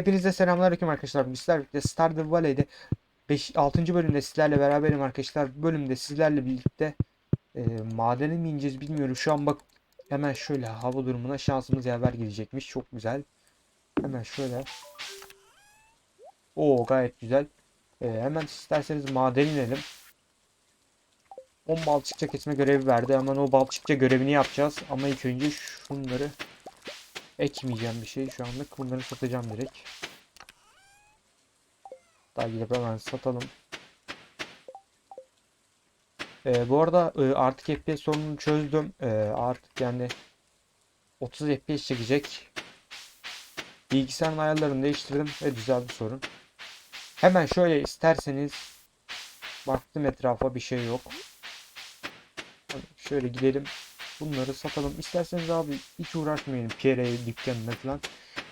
Hepinize selamünaleyküm arkadaşlar. Bizler birlikte Stardew Valley'de 5 6. bölümde sizlerle beraberim arkadaşlar. Bölümde sizlerle birlikte e, madene mi ineceğiz bilmiyorum. Şu an bak hemen şöyle hava durumuna şansımız yaver gidecekmiş. Çok güzel. Hemen şöyle. Oo gayet güzel. E, hemen isterseniz maden inelim. 10 balçıkça kesme görevi verdi. Hemen o balçıkça görevini yapacağız. Ama ilk önce şunları ekmeyeceğim bir şey şu anlık. Bunları satacağım direkt. Daha gidip hemen satalım. Ee, bu arada e, artık FPS sorununu çözdüm. Ee, artık yani 30 FPS çekecek. Bilgisayarın ayarlarını değiştirdim ve düzeldi sorun. Hemen şöyle isterseniz baktım etrafa bir şey yok. Şöyle gidelim. Bunları satalım. İsterseniz abi hiç uğraşmayalım Pierre'ye dükkanına falan.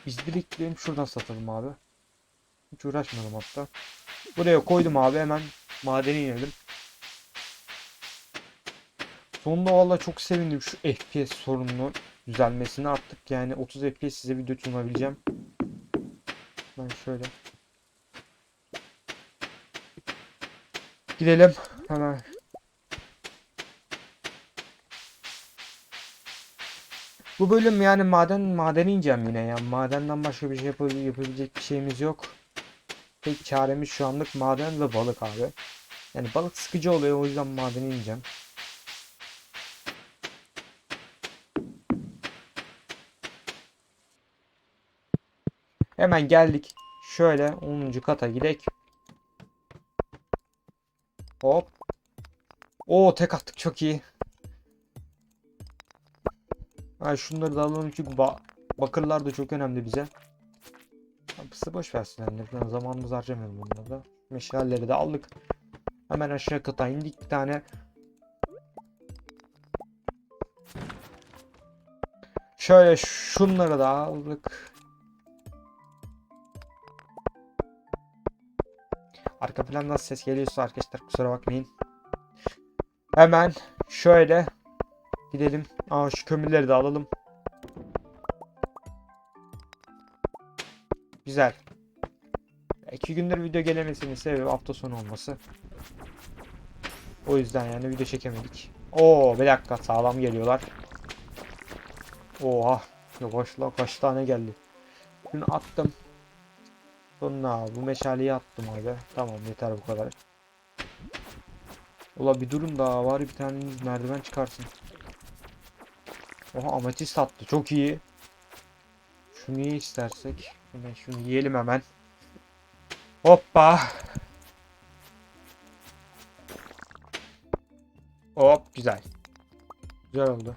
Biz direkt şuradan satalım abi. Hiç uğraşmadım hatta. Buraya koydum abi hemen madene inelim. Sonunda valla çok sevindim şu FPS sorununu düzelmesini artık yani 30 FPS size video sunabileceğim. Ben şöyle. Gidelim hemen Bu bölüm yani maden madene ineceğim yine ya. Madenden başka bir şey yap yapabilecek bir şeyimiz yok. Tek çaremiz şu anlık maden ve balık abi. Yani balık sıkıcı oluyor o yüzden madene ineceğim. Hemen geldik. Şöyle 10. kata gidek. Hop. Oo tek attık çok iyi. Ha şunları da alalım çünkü ba bakırlar da çok önemli bize. Hapısı boş versin yani zamanımızı harcamayalım bunları da. Meşalleri de aldık. Hemen aşağı kata indik bir tane. Şöyle şunları da aldık. Arka plandan ses geliyorsa arkadaşlar kusura bakmayın. Hemen şöyle Gidelim. Aa şu kömürleri de alalım. Güzel. İki gündür video gelemesinin sebebi hafta sonu olması. O yüzden yani video çekemedik. Oo bir dakika sağlam geliyorlar. Oha. Yavaşla kaç tane geldi. Şunu attım. Sonra bu meşaleyi attım abi. Tamam yeter bu kadar. Ula bir durun daha var bir tane merdiven çıkarsın. Oha ametist attı. Çok iyi. Şunu iyi istersek. Hemen şunu yiyelim hemen. Hoppa. Hop güzel. Güzel oldu.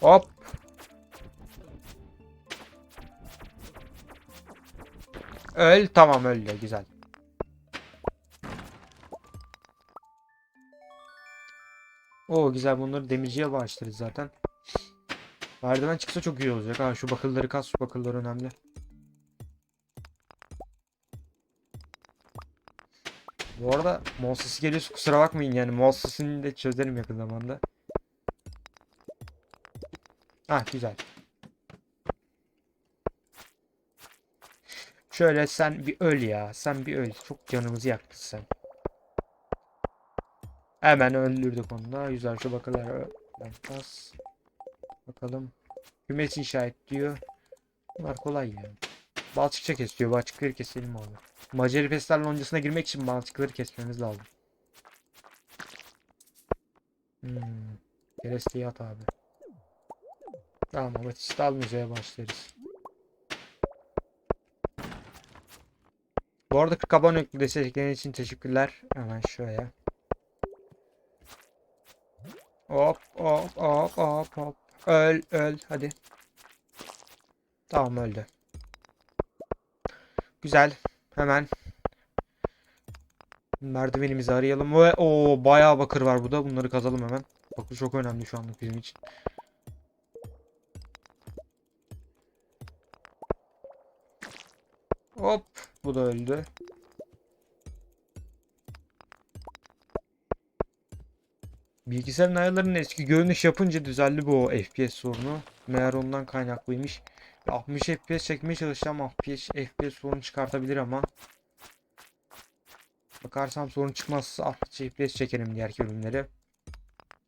Hop. Öl tamam öldü güzel. Oo güzel bunları demirciye bağışlarız zaten. Merdiven çıksa çok iyi olacak. Ha şu bakırları kas şu bakırlar önemli. Bu arada Monses'i geliyorsa kusura bakmayın yani Monses'ini de çözerim yakın zamanda. Ha güzel. Şöyle sen bir öl ya. Sen bir öl. Çok canımızı yaktın sen. Hemen öldürdük onu da. Güzel şu bakırları bas. Bakalım. Kümes inşa et diyor. Bunlar kolay ya. Balçıkça kes diyor. Balçıkları keselim abi. Maceri Fesler loncasına girmek için balçıkları kesmemiz lazım. Hmm. Keresteyi at abi. Tamam ama işte almayacağız başlarız. Bu arada 40 abone destekleriniz için teşekkürler. Hemen şöyle. Hop hop hop hop hop. Öl öl hadi. Tamam öldü. Güzel. Hemen merdivenimizi arayalım. Ve o bayağı bakır var burada. Bunları kazalım hemen. Bakır çok önemli şu anlık bizim için. Hop bu da öldü. Bilgisayarın ayarlarının eski görünüş yapınca düzeldi bu FPS sorunu. Meğer ondan kaynaklıymış. 60 FPS çekmeye çalışacağım. FPS, FPS sorun çıkartabilir ama. Bakarsam sorun çıkmazsa 60 FPS çekerim diğer bölümleri.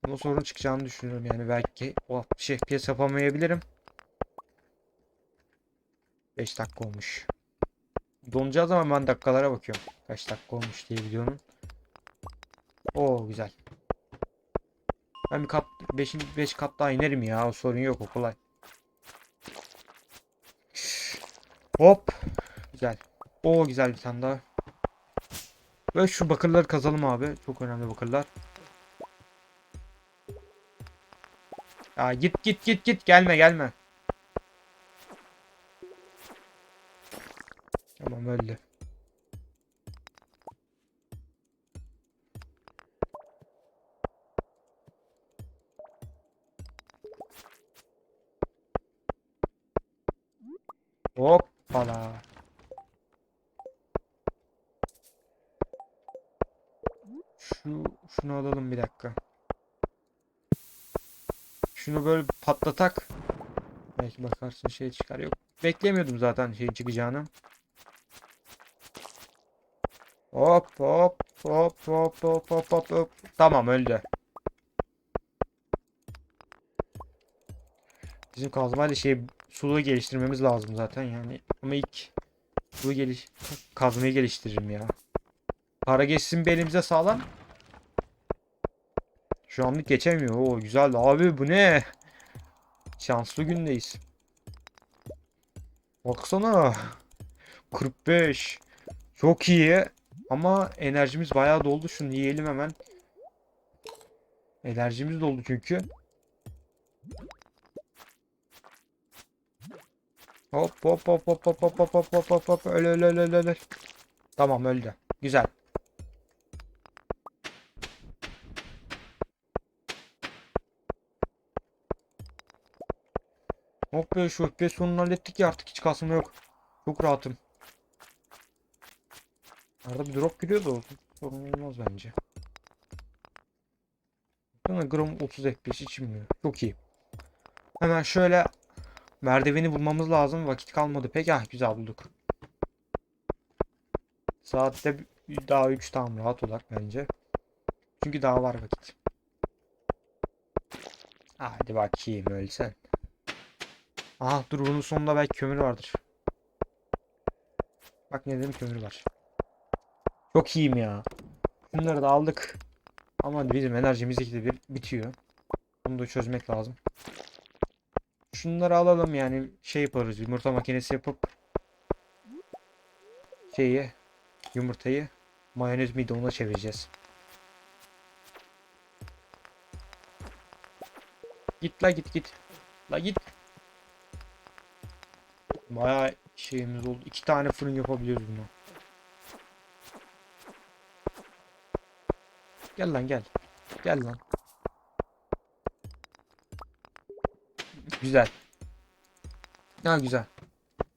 Ama sorun çıkacağını düşünüyorum yani belki o 60 FPS yapamayabilirim. 5 dakika olmuş. Donacağı zaman ben dakikalara bakıyorum. Kaç dakika olmuş diye videonun. Oo güzel. Ben bir kat 5. 5 kat daha inerim ya. O sorun yok o kolay. Hop. Güzel. Oo güzel bir tane daha. Ve şu bakırları kazalım abi. Çok önemli bakırlar. Ya git git git git gelme gelme. Tamam öldü. Hoppala. Şu şunu alalım bir dakika. Şunu böyle patlatak. Belki bakarsın şey çıkar. Yok. Beklemiyordum zaten şey çıkacağını. Hop hop hop hop hop hop hop hop. Tamam öldü. Bizim kazmayla şey sulu geliştirmemiz lazım zaten yani. Ama ilk sulu geliş kazmayı geliştiririm ya. Para geçsin bir elimize sağlam. Şu anlık geçemiyor. Oo güzel abi bu ne? Şanslı gündeyiz. Baksana. 45. Çok iyi. Ama enerjimiz bayağı doldu. Şunu yiyelim hemen. Enerjimiz doldu çünkü. Hop hop hop hop hop hop hop hop hop hop hop öl öl öl öl öl. Tamam öldü. Güzel. Hop be şu FPS sonunu hallettik ya artık hiç kasma yok. Çok rahatım. Arada bir drop giriyor da. Sorun olmaz bence. Gram 30 FPS içmiyor. Çok iyi. Hemen şöyle merdiveni bulmamız lazım. Vakit kalmadı. Peki ah güzel bulduk. Saatte daha 3 tam rahat olak bence. Çünkü daha var vakit. Hadi bakayım ölsen. Aha dur bunun sonunda belki kömür vardır. Bak ne dedim kömür var. Çok iyiyim ya. Bunları da aldık. Ama bizim enerjimiz ikide bir bitiyor. Bunu da çözmek lazım. Şunları alalım yani şey yaparız yumurta makinesi yapıp şeyi yumurtayı mayonez miydi ona çevireceğiz. Git la git git. La git. Bayağı şeyimiz oldu. İki tane fırın yapabiliyoruz bunu. Gel lan gel. Gel lan. Güzel. Ha güzel.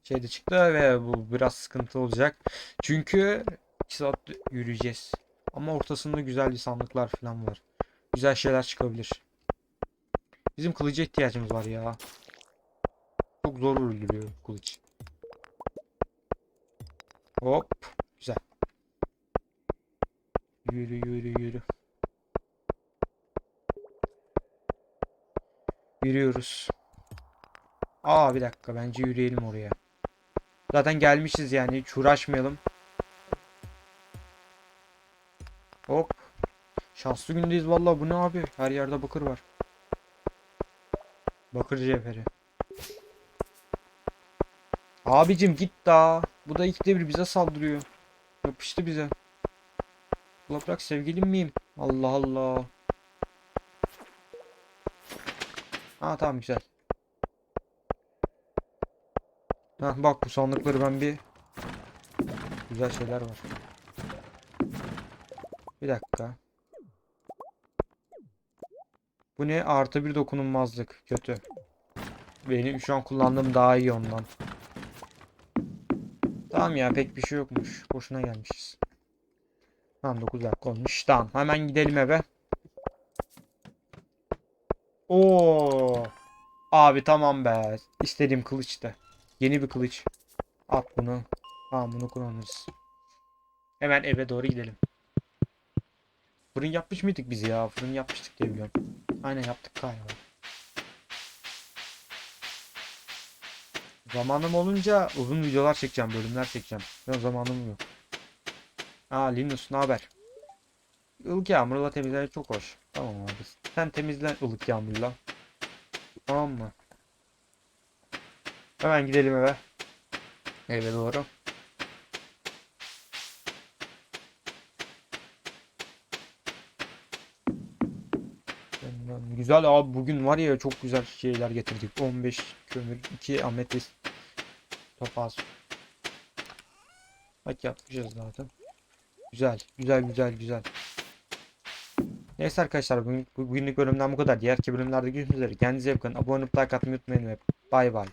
Şey de çıktı ve bu biraz sıkıntı olacak. Çünkü 2 saat yürüyeceğiz. Ama ortasında güzel bir sandıklar falan var. Güzel şeyler çıkabilir. Bizim kılıca ihtiyacımız var ya. Çok zor öldürüyor kılıç. Hop. Güzel. Yürü yürü yürü. Yürüyoruz. Aa bir dakika bence yürüyelim oraya. Zaten gelmişiz yani hiç uğraşmayalım. Hop. Şanslı gündeyiz vallahi bu ne abi? Her yerde bakır var. Bakır cevheri. Abicim git daha. Bu da ikide bir bize saldırıyor. Yapıştı bize. Bırak sevgilim miyim? Allah Allah. Ha tamam güzel. Ha bak bu sandıkları ben bir güzel şeyler var. Bir dakika. Bu ne? Artı bir dokunulmazlık. Kötü. Benim şu an kullandığım daha iyi ondan. Tamam ya pek bir şey yokmuş. Boşuna gelmişiz. Tamam 9 dakika olmuş. Tamam hemen gidelim eve. Oo. Abi tamam be. İstediğim kılıçtı. Yeni bir kılıç. At bunu. Tamam bunu kullanırız. Hemen eve doğru gidelim. Fırın yapmış mıydık biz ya? Fırın yapmıştık diye biliyorum. Aynen yaptık galiba. Zamanım olunca uzun videolar çekeceğim, bölümler çekeceğim. Ya zamanım yok. Aa Linus ne haber? Ilık yağmurla temizlemek çok hoş. Tamam abi. Sen temizlen ılık yağmurla. Tamam mı? Hemen gidelim eve. Eve doğru. Güzel abi bugün var ya çok güzel şeyler getirdik. 15 kömür, 2 ametist, topaz. Bak yapmışız zaten. Güzel, güzel, güzel, güzel. Neyse arkadaşlar bugün, bugünlük bölümden bu kadar. Diğer bölümlerde görüşmek üzere. Kendinize iyi bakın. Abone olup like atmayı unutmayın ve bay bay.